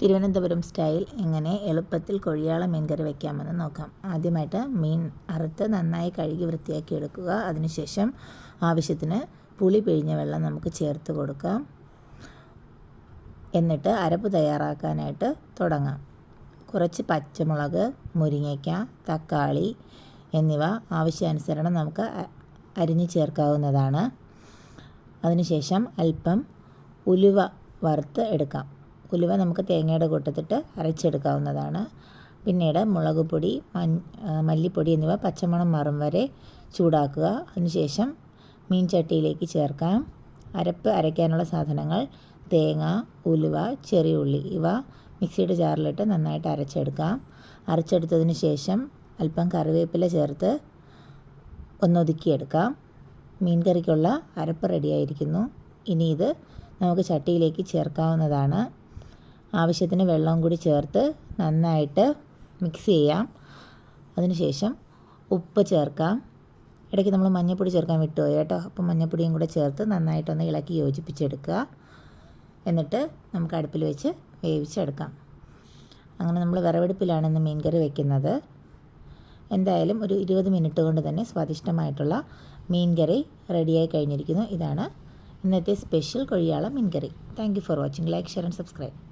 Thiruvananthapuram style എങ്ങനെ എളുപ്പത്തിൽ കൊഴിയാള മീൻകറി വയ്ക്കാമെന്ന് നോക്കാം. ആദ്യമായിട്ട് മീൻ അറുത്ത് നന്നായി കഴുകി വൃത്തിയാക്കി എടുക്കുക. അതിനുശേഷം ആവശ്യത്തിന് പുളി പിഴിഞ്ഞ വെള്ളം നമുക്ക് ചേർത്ത് കൊടുക്കാം. എന്നിട്ട് അരപ്പ് തയ്യാറാക്കാനായിട്ട് തുടങ്ങാം. കുറച്ച് പച്ചമുളക് മുരിങ്ങയ്ക്ക തക്കാളി എന്നിവ ആവശ്യാനുസരണം നമുക്ക് അരിഞ്ഞ് ചേർക്കാവുന്നതാണ്. അതിനുശേഷം അല്പം ഉലുവ വറുത്ത് എടുക്കാം. ഉലുവ നമുക്ക് തേങ്ങയുടെ കൂട്ടത്തിട്ട് അരച്ചെടുക്കാവുന്നതാണ്. പിന്നീട് മുളക് പൊടി മല്ലിപ്പൊടി എന്നിവ പച്ചമണം മാറും വരെ ചൂടാക്കുക. അതിനുശേഷം മീൻ ചട്ടിയിലേക്ക് ചേർക്കാം. അരപ്പ് അരയ്ക്കാനുള്ള സാധനങ്ങൾ തേങ്ങ ഉലുവ ചെറിയ ഉള്ളി ഇവ മിക്സിയുടെ ജാറിലിട്ട് നന്നായിട്ട് അരച്ചെടുക്കാം. അരച്ചെടുത്തതിന് ശേഷം അല്പം കറിവേപ്പില ചേർത്ത് ഒന്നൊതുക്കിയെടുക്കാം. മീൻ കറിക്കുള്ള അരപ്പ് റെഡിയായിരിക്കുന്നു. ഇനി ഇത് നമുക്ക് ചട്ടിയിലേക്ക് ചേർക്കാവുന്നതാണ്. ആവശ്യത്തിന് വെള്ളവും കൂടി ചേർത്ത് നന്നായിട്ട് മിക്സ് ചെയ്യാം. അതിനുശേഷം ഉപ്പ് ചേർക്കാം. ഇടയ്ക്ക് നമ്മൾ മഞ്ഞൾപ്പൊടി ചേർക്കാൻ വിട്ടുപോയി കേട്ടോ. അപ്പം മഞ്ഞൾപ്പൊടിയും കൂടെ ചേർത്ത് നന്നായിട്ടൊന്ന് ഇളക്കി യോജിപ്പിച്ചെടുക്കുക. എന്നിട്ട് നമുക്ക് അടുപ്പിൽ വെച്ച് വേവിച്ചെടുക്കാം. അങ്ങനെ നമ്മൾ വിറവെടുപ്പിലാണ് ഇന്ന് മീൻകറി വെക്കുന്നത്. എന്തായാലും ഒരു ഇരുപത് മിനിറ്റ് കൊണ്ട് തന്നെ സ്വാദിഷ്ടമായിട്ടുള്ള മീൻകറി റെഡിയായി കഴിഞ്ഞിരിക്കുന്നു. ഇതാണ് ഇന്നത്തെ സ്പെഷ്യൽ കൊഴിയാള മീൻകറി thank you for watching like share and subscribe